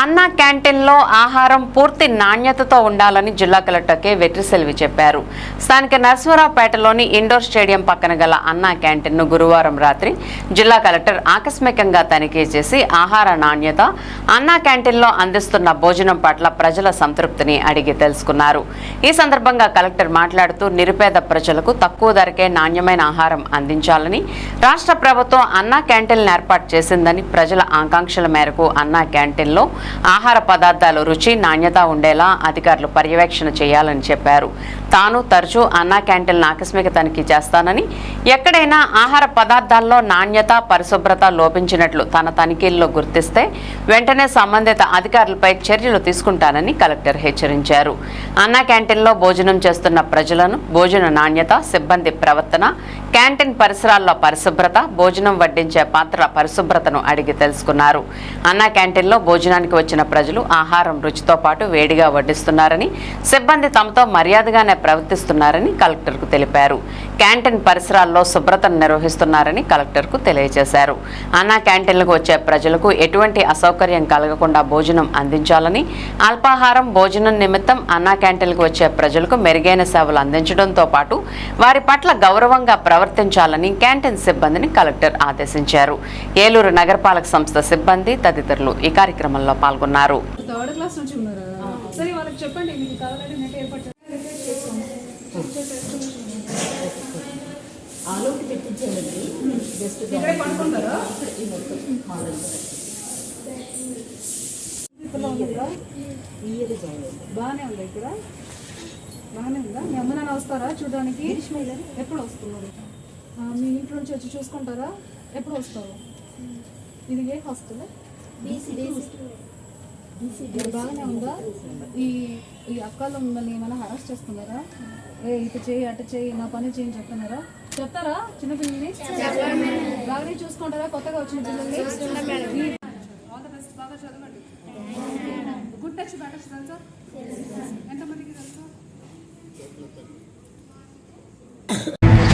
అన్నా క్యాంటీన్లో ఆహారం పూర్తి నాణ్యతతో ఉండాలని జిల్లా కలెక్టర్ కె. వెట్రిసెల్వి చెప్పారు. స్థానిక నరసింహరావుపేటలోని ఇండోర్ స్టేడియం పక్కన గల అన్నా క్యాంటీన్ను గురువారం రాత్రి జిల్లా కలెక్టర్ ఆకస్మికంగా తనిఖీ చేసి ఆహార నాణ్యత అన్నా క్యాంటీన్లో అందిస్తున్న భోజనం పట్ల ప్రజల సంతృప్తిని అడిగి తెలుసుకున్నారు. ఈ సందర్భంగా కలెక్టర్ మాట్లాడుతూ నిరుపేద ప్రజలకు తక్కువ ధరకే నాణ్యమైన ఆహారం అందించాలని రాష్ట్ర ప్రభుత్వం అన్నా క్యాంటీన్లు ఏర్పాటు చేసిందని ప్రజల ఆకాంక్షల మేరకు అన్నా క్యాంటీన్లో ఆహార పదార్థాలు రుచి నాణ్యత ఉండేలా అధికారులు పర్యవేక్షణ చేయాలని చెప్పారు. తాను తరచూ అన్నా క్యాంటీన్లను ఆకస్మిక తనిఖీ చేస్తానని ఎక్కడైనా ఆహార పదార్థాల్లో నాణ్యత పరిశుభ్రత లోపించినట్లు తన తనిఖీల్లో గుర్తిస్తే వెంటనే సంబంధిత అధికారులపై చర్యలు తీసుకుంటానని కలెక్టర్ హెచ్చరించారు. అన్నా క్యాంటీన్లో భోజనం చేస్తున్న ప్రజలను భోజన నాణ్యత సిబ్బంది ప్రవర్తన క్యాంటీన్ పరిసరాల్లో పరిశుభ్రత భోజనం వడ్డించే పాత్ర పరిశుభ్రతను అడిగి తెలుసుకున్నారు. అన్నా క్యాంటీన్లో భోజనానికి వచ్చిన ప్రజలు ఆహారం రుచితో పాటు వేడిగా వడ్డిస్తున్నారని సిబ్బంది తమతో మర్యాదగానే ప్రవర్తిస్తున్నారని కలెక్టర్కు తెలిపారు. క్యాంటీన్ పరిసరాల్లో శుభ్రతను నిర్వహిస్తున్నారని కలెక్టర్కు తెలియజేశారు. అన్నా క్యాంటీన్లకు వచ్చే ప్రజలకు ఎటువంటి అసౌకర్యం కలగకుండా భోజనం అందించాలని అల్పాహారం భోజనం నిమిత్తం అన్నా క్యాంటీన్లకు వచ్చే ప్రజలకు మెరుగైన సేవలు అందించడంతో పాటు వారి పట్ల గౌరవంగా ప్రవర్తించాలని క్యాంటీన్ సిబ్బందిని కలెక్టర్ ఆదేశించారు. ఏలూరు నగరపాలక సంస్థ సిబ్బంది తదితరులు ఈ కార్యక్రమంలో పాల్గొన్నారు. థర్డ్ క్లాస్ నుంచి ఉన్నారా? సరే వాళ్ళకి చెప్పండి మీకు కావాలంటే నెట్ ఏర్పాటు ఆలోకి జస్ట్ పడుకుంటారా? ఈ మొత్తం బాగానే ఉందా ఇక్కడ? బాగానే ఉందా? మీ అమ్మ నాన్న వస్తారా చూడడానికి? ఎప్పుడు వస్తున్నారు? మీ ఇంట్లో నుంచి వచ్చి చూసుకుంటారా? ఎప్పుడు వస్తారు ఇది ఏ హాస్టల్ బాగానే ఉందా? ఈ ఈ అక్కలు మిమ్మల్ని ఏమైనా హరాస్ చేస్తున్నారా? ఏ ఇటు చేయి అటు చేయి నా పని చేయని చెప్తున్నారా? చెప్తారా చిన్నపిల్లల్ని బాగానే చూసుకుంటారా? కొత్తగా వచ్చిన పిల్లల్ని? ఆల్ ద బెస్ట్ బాగా చదవండి. గుడ్ టచ్ బ్యాడ్ టచ్ తెలుసా? ఎంతమందికి